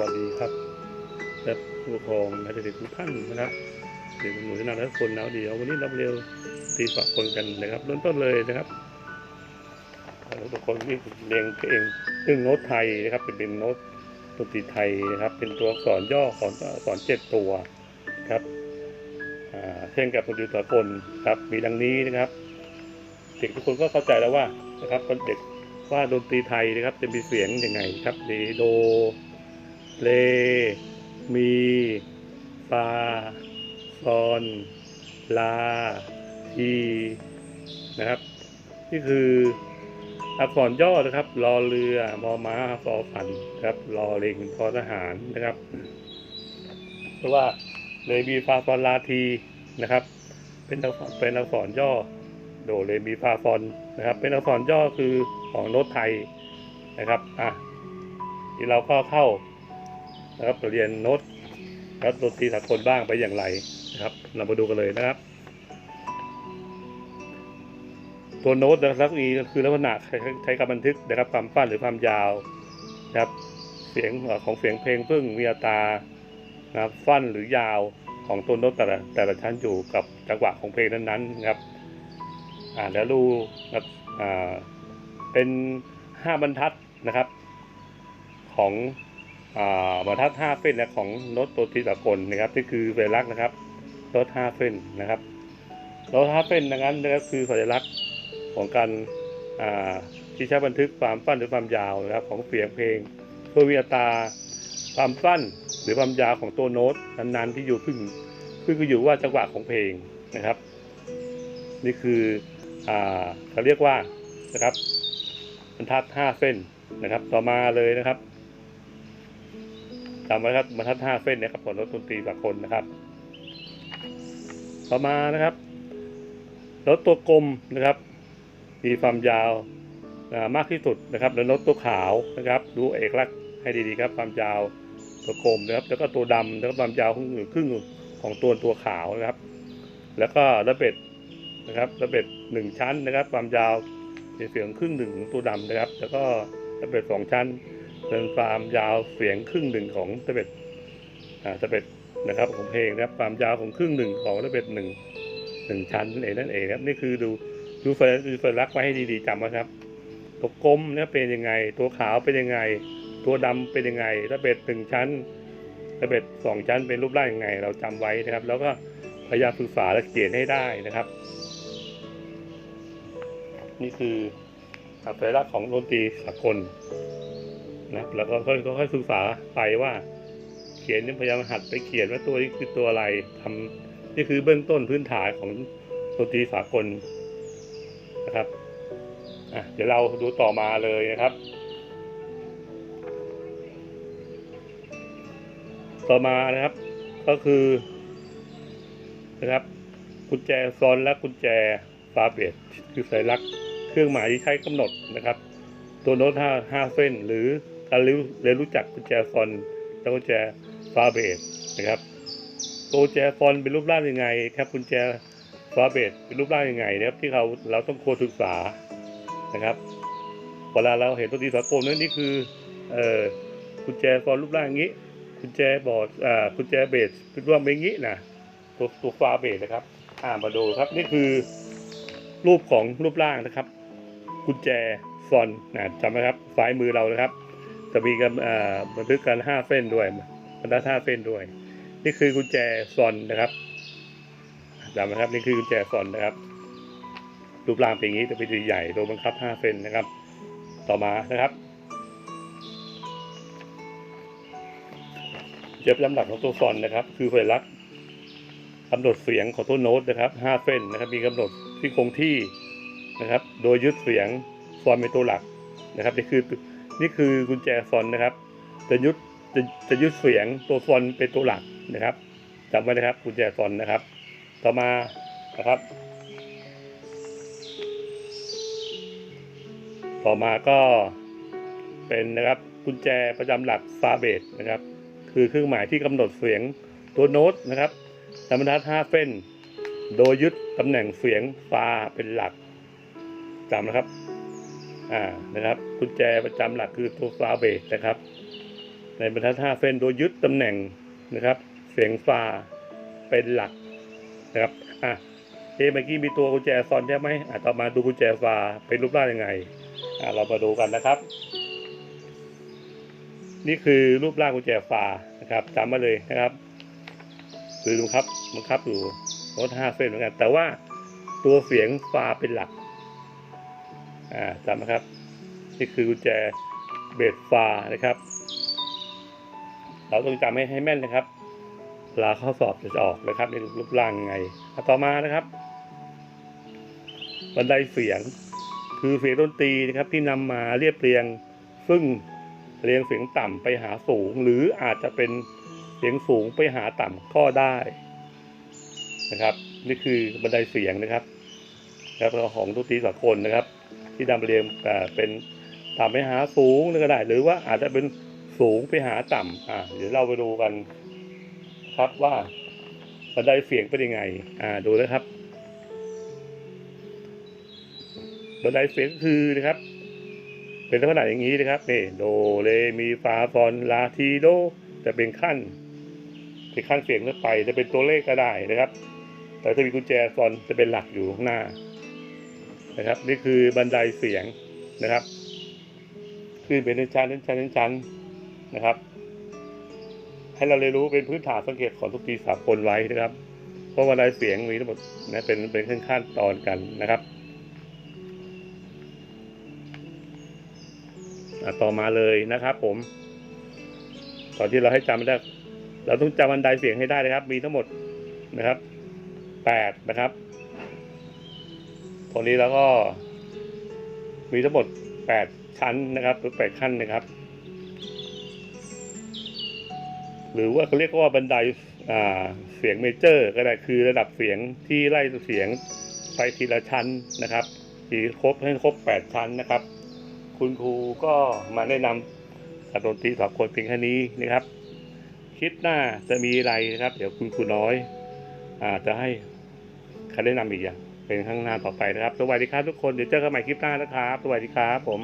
วัสดีครับและผู้ปกครองและเด็กทุกท่านนะครับเด็กหนูที่น่ารักคนแล้วเดียววันนี้รับเร็วตีฝากคนกันนะครับเริ่มต้นเลยนะครับทุกคนที่เรียงเพลงซึ่งโน้ตไทยนะครับ เป็นเป็นโน้ตดนตรีไทยนะครับ เป็นตัวอักษรย่อของอักษรเจ็ดตัวครับเช่นกับดนตรีสากลครับ มีดังนี้นะครับ เด็กทุกคนก็เข้าใจแล้วว่านะครับเด็กว่าดนตรีไทยนะครับ จะมีเสียงยังไงครับเรโด เล มีฟาซอนลา ที นะครับ นี่คืออักษรย่อนะครับ รอเรือมอม้าฟอฟันครับ รอเล็งทอทหารนะครับเพราะว่าเลมีฟาซอนลาทีนะครับ เป็นอักษรเป็นอักษรย่อ โดเรมีฟาฟอนนะครับ เป็นอักษรย่อคือของโน้ตไทยนะครับ อะ ที่เราก็เข้า นะครับเรียนโน้ตครับดนตรีสากลบ้างไปอย่างไรนะครับ เรามาดูกันเลยนะครับ ตัวโน้ตนะครับนี้คือลักษณะใช้การบันทึกนะครับความสั้นหรือความยาวนะครับเสียงของเสียงเพลงซึ่งมีอัตรานะครับสั้นหรือยาวของตัวโน้ตแต่ละแต่ละชั้นอยู่กับจังหวะของเพลงนั้นๆนะครับอ่าแล้วดูนะครับอ่าเป็นห้าบรรทัดนะครับ ของ บรรทัดห้าเส้นนะของโน้ตตัวทีสากลนะครับนี่คือสัญลักษณ์นะครับโน้ตห้าเส้นนะครับโน้ตห้าเส้นดังนั้นนะครับคือสัญลักษณ์ของการอ่าที่ใช้บันทึกความสั้นหรือความยาวนะครับของเสียงเพลงเพื่อวิตาความสั้นหรือความยาวของตัวโน้ตนั้นๆที่อยู่ขึ้นขึ้นก็อยู่ว่าจังหวะของเพลงนะครับ นี่คือเขาเรียกว่านะครับบรรทัดห้าเส้นนะครับ ต่อมาเลยนะครับ จำไว้ครับบรรทัดห้าเส้นนะครับของรถดนตรีสากลนะครับ ต่อมานะครับรถตัวกลมนะครับ มีความยาวมากที่สุดนะครับ แล้วรถตัวขาวนะครับ ดูเอกลักษณ์ให้ดีๆครับ ความยาวตัวกลมนะครับแล้วก็ตัวดำแล้วก็ความยาวของครึ่งของตัวตัวขาวนะครับ แล้วก็ระเบิดนะครับระเบิดหนึ่งชั้นนะครับ ความยาวเป็นเสียงครึ่งหนึ่งของตัวดำนะครับ แล้วก็ระเบิดสองชั้น เป็นความยาวเสียงครึ่งหนึ่งของระเบิดอ่าระเบิดนะครับของเพลงนะครับความยาวของครึ่งหนึ่งของระเบิดหนึ่งหนึ่งชั้นนั่นเองนั่นเองครับนี่คือดูดูเฟรดูเฟรลักไว้ให้ดีๆจำไว้ครับตัวกลมเนี่ยเป็นยังไง ตัวขาวเป็นยังไง ตัวดำเป็นยังไงระเบิดหนึ่งชั้นระเบิดสองชั้นเป็นรูปร่างยังไง เราจำไว้นะครับ แล้วก็พยายามศึกษาและเขียนให้ได้นะครับ นี่คืออัตลักษณ์ของดนตรีสากล นะครับแล้วก็ค่อยๆศึกษาไปว่า เขียนนี่พยายามหัดไปเขียนว่าตัวนี้คือตัวอะไรทำนี่คือเบื้องต้นพื้นฐานของดนตรีสากลนะครับเดี๋ยวเราดูต่อมาเลยนะครับ ต่อมานะครับ ก็คือนะครับ กุญแจซอนและกุญแจฟาเบตคือสัญลักษณ์เครื่องหมายที่ใช้กำหนดนะครับ ตัวโน้ตห้าห้าเส้นหรือ การเรียนเรียนรู้จักกุญแจซอนและกุญแจฟาเบตนะครับตัวกุญแจซอนเป็นรูปร่างยังไงครับกุญแจฟาเบตเป็นรูปร่างยังไงนะครับที่เราเราต้องควรศึกษานะครับเวลาเราเห็นตัวตีสากลนั้นนี่คือเอ่อกุญแจซอนรูปร่างอย่างนี้กุญแจบอร์ดอ่ากุญแจเบสเป็นรูปร่างเป็นอย่างนี้นะตัวตัวฟาเบสนะครับอ่ามาดูครับนี่คือรูปของรูปร่างนะครับ กุญแจซอนนะจำไหมครับซ้ายมือเรานะครับ จะมีกันอ่าบันทึกกันห้าเส้นด้วยบรรทัดห้าเส้นด้วย นี่คือกุญแจซอนนะครับจำไหมครับนี่คือกุญแจซอนนะครับรูปร่างเป็นอย่างนี้จะเป็นใหญ่ตัวบังคับห้าเส้นนะครับ ต่อมานะครับเจ็บลำดับของตัวซอนนะครับ คือสัญลักษณ์กำหนดเสียงของตัวโน้ตนะครับห้าเส้นนะครับ มีกำหนดที่คงที่นะครับ โดยยึดเสียงซอนเป็นตัวหลักนะครับนี่คือ นี่คือกุญแจซอนนะครับ จะยึดจะจะยึดเสียงตัวซอนเป็นตัวหลักนะครับจำไว้นะครับกุญแจซอนนะครับ ต่อมานะครับ ต่อมาก็เป็นนะครับกุญแจประจำหลักฟาเบตนะครับ คือเครื่องหมายที่กำหนดเสียงตัวโน้ตนะครับธรรมทัดห้าเส้น โดยยึดตำแหน่งเสียงฟาเป็นหลักจำนะครับ อ่านะครับกุญแจประจำหลักคือตัวฟาเบสนะครับ ในบรรทัดห้าเส้นโดยยึดตำแหน่งนะครับ เสียงฟาเป็นหลักนะครับอะเอะเมื่อกี้มีตัวกุญแจซอนใช่ไหมอะต่อมาดูกุญแจฟาเป็นรูปร่างยังไงอะเรามาดูกันนะครับ นี่คือรูปร่างกุญแจฟานะครับจำมาเลยนะครับคือดูครับบังคับอยู่รถห้าเส้นเหมือนกัน แต่ว่าตัวเสียงฟาเป็นหลัก อ่าจำนะครับ นี่คือกุญแจเบสฟานะครับ เราต้องจำให้ให้แม่นนะครับเวลาข้อสอบจะออกนะครับในรูปร่างไงต่อมานะครับบันไดเสียงคือเสียงดนตรีนะครับที่นำมาเรียบเรียง ซึ่งเรียงเสียงต่ำไปหาสูง หรืออาจจะเป็นเสียงสูงไปหาต่ำก็ได้นะครับ นี่คือบันไดเสียงนะครับ แล้วของดนตรีสากลนะครับ ที่นำมาเรียงอ่เป็นต่ำไปหาสูงก็ได้ หรือว่าอาจจะเป็นสูงไปหาต่ำอ่าเดี๋ยวเราไปดูกันครับว่าบันไดเสียงเป็นยังไง อ่า ดูนะครับ บันไดเสียงคือนะครับ เป็นลักษณะอย่างนี้นะครับ นี่ โด เร มีฟาซอน ลาทีโด จะเป็นขั้น เป็นขั้นเสียงขึ้นไป จะเป็นตัวเลขก็ได้นะครับ แต่ถ้ามีกุญแจซอนจะเป็นหลักอยู่ข้างหน้า นะครับ นี่คือบันไดเสียงนะครับ ขึ้นเป็นชั้นชั้นชั้นชั้นนะครับ ให้เราเรียนรู้เป็นพื้นฐานสังเกตของทุกตีสากลไว้นะครับ เพราะบันไดเสียงมีทั้งหมดนะเป็นเป็นขั้นขั้นตอนกันนะครับต่อมาเลยนะครับผม ตอนที่เราให้จำไม่ได้ เราต้องจำบันไดเสียงให้ได้นะครับ มีทั้งหมดนะครับแปดนะครับ ตรงนี้แล้วก็มีทั้งหมดแปดชั้นนะครับ หรือแปดขั้นนะครับ หรือว่าเขาเรียกว่าบันไดเสียงเมเจอร์ก็ได้คือระดับเสียงที่ไล่เสียงไปทีละชั้นนะครับทีครบให้ครบแปดชั้นนะครับ คุณครูก็มาแนะนำการดนตรีสากลเพียงแค่นี้นะครับคลิปหน้าจะมีอะไรนะครับ เดี๋ยวคุณครูน้อยอาจจะให้คำแนะนำอีกอย่าง เป็นข้างหน้าต่อไปนะครับ สวัสดีครับทุกคน เดี๋ยวเจอกันใหม่คลิปหน้านะครับ สวัสดีครับผม